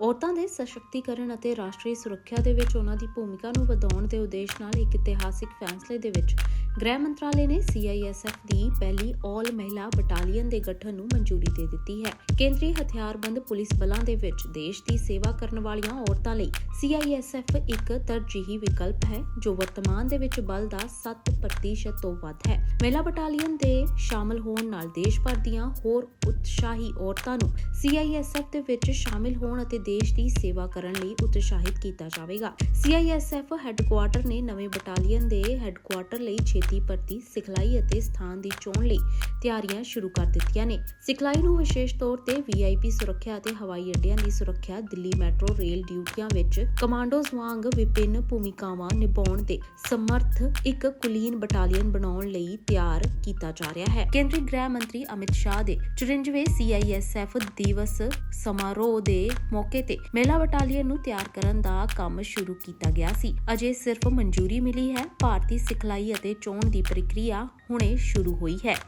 ਔਰਤਾਂ ਦੇ ਸਸ਼ਕਤੀਕਰਨ ਅਤੇ ਰਾਸ਼ਟਰੀ ਸੁਰੱਖਿਆ ਦੇ ਵਿੱਚ ਉਹਨਾਂ ਦੀ ਭੂਮਿਕਾ ਨੂੰ ਵਧਾਉਣ ਦੇ ਉਦੇਸ਼ ਨਾਲ ਇੱਕ ਇਤਿਹਾਸਿਕ ਫੈਸਲੇ ਦੇ ਵਿੱਚ ਗ੍ਰਹਿ ਮੰਤਰਾਲੇ ਨੇ CISF ਦੀ ਪਹਿਲੀ ਆਲ ਮਹਿਲਾ ਬਟਾਲੀਅਨ ਦੇ ਗਠਨ ਨੂੰ ਮਨਜ਼ੂਰੀ ਦੇ ਦਿੱਤੀ ਹੈ। ਕੇਂਦਰੀ ਹਥਿਆਰਬੰਦ ਪੁਲਿਸ ਬਲਾਂ ਦੇ ਵਿੱਚ ਦੇਸ਼ ਦੀ ਸੇਵਾ ਕਰਨ ਵਾਲੀਆਂ ਔਰਤਾਂ ਲਈ CISF ਇੱਕ ਤਰਜੀਹੀ ਵਿਕਲਪ ਹੈ, ਜੋ ਵਰਤਮਾਨ ਦੇ ਵਿੱਚ ਬਲ ਦਾ 7% ਤੋਂ ਵੱਧ ਹੈ। ਮਹਿਲਾ ਬਟਾਲੀਅਨ ਦੇ ਸ਼ਾਮਲ ਹੋਣ ਨਾਲ ਦੇਸ਼ ਭਰ ਦੀਆਂ ਹੋਰ ਉਤਸ਼ਾਹੀ ਔਰਤਾਂ ਨੂੰ CISF ਦੇ ਵਿੱਚ ਸ਼ਾਮਿਲ ਹੋਣ ਅਤੇ ਦੇਸ਼ ਦੀ ਸੇਵਾ ਕਰਨ ਲਈ ਉਤਸ਼ਾਹਿਤ ਕੀਤਾ ਜਾਵੇਗਾ। CISF ਹੈੱਡਕੁਆਰਟਰ ਨੇ ਨਵੇਂ ਬਟਾਲੀਅਨ ਦੇ ਹੈੱਡਕੁਆਰਟਰ ਲਈ ਛੇਤੀ ਭਰਤੀ ਸਿਖਲਾਈ ਅਤੇ ਸਥਾਨ ਦੀ ਚੋਣ ਲਈ ਤਿਆਰੀਆਂ ਸ਼ੁਰੂ ਕਰ ਦਿੱਤੀਆਂ ਨੇ। ਸਿਖਲਾਈ ਨੂੰ ਵਿਸ਼ੇਸ਼ ਤੌਰ ਤੇ VIP ਸੁਰੱਖਿਆ ਅਤੇ ਹਵਾਈ ਅੱਡਿਆਂ ਦੀ ਸੁਰੱਖਿਆ ਦਿੱਲੀ ਮੈਟਰੋ ਰੇਲ ਡਿਊਟੀਆਂ ਵਿੱਚ ਕਮਾਂਡੋਜ਼ ਵਾਂਗ ਵਿਭਿੰਨ ਭੂਮਿਕਾਵਾਂ ਨਿਭਾਉਣ ਦੇ ਸਮਰਥ ਇੱਕ ਕੁਲੀਨ ਬਟਾਲੀਅਨ ਬਣਾਉਣ ਲਈ ਤਿਆਰ ਕੀਤਾ ਜਾ ਰਿਹਾ ਹੈ। ਕੇਂਦਰੀ ਗ੍ਰਹਿ ਮੰਤਰੀ ਅਮਿਤ ਸ਼ਾਹ ਦੇ 94ਵੇਂ CISF ਦਿਵਸ ਸਮਾਰੋਹ ਦੇ ਮੌਕੇ ਤੇ ਮਹਿਲਾ ਬਟਾਲੀਅਨ ਨੂੰ ਤਿਆਰ ਕਰਨ ਦਾ ਕੰਮ ਸ਼ੁਰੂ ਕੀਤਾ ਗਿਆ ਸੀ। ਅਜੇ ਸਿਰਫ ਮਨਜ਼ੂਰੀ ਮਿਲੀ ਹੈ। ਭਾਰਤੀ ਸਿਖਲਾਈ ਅਤੇ ਚੋਣ ਦੀ ਪ੍ਰਕਿਰਿਆ ਹੁਣੇ ਸ਼ੁਰੂ ਹੋਈ ਹੈ।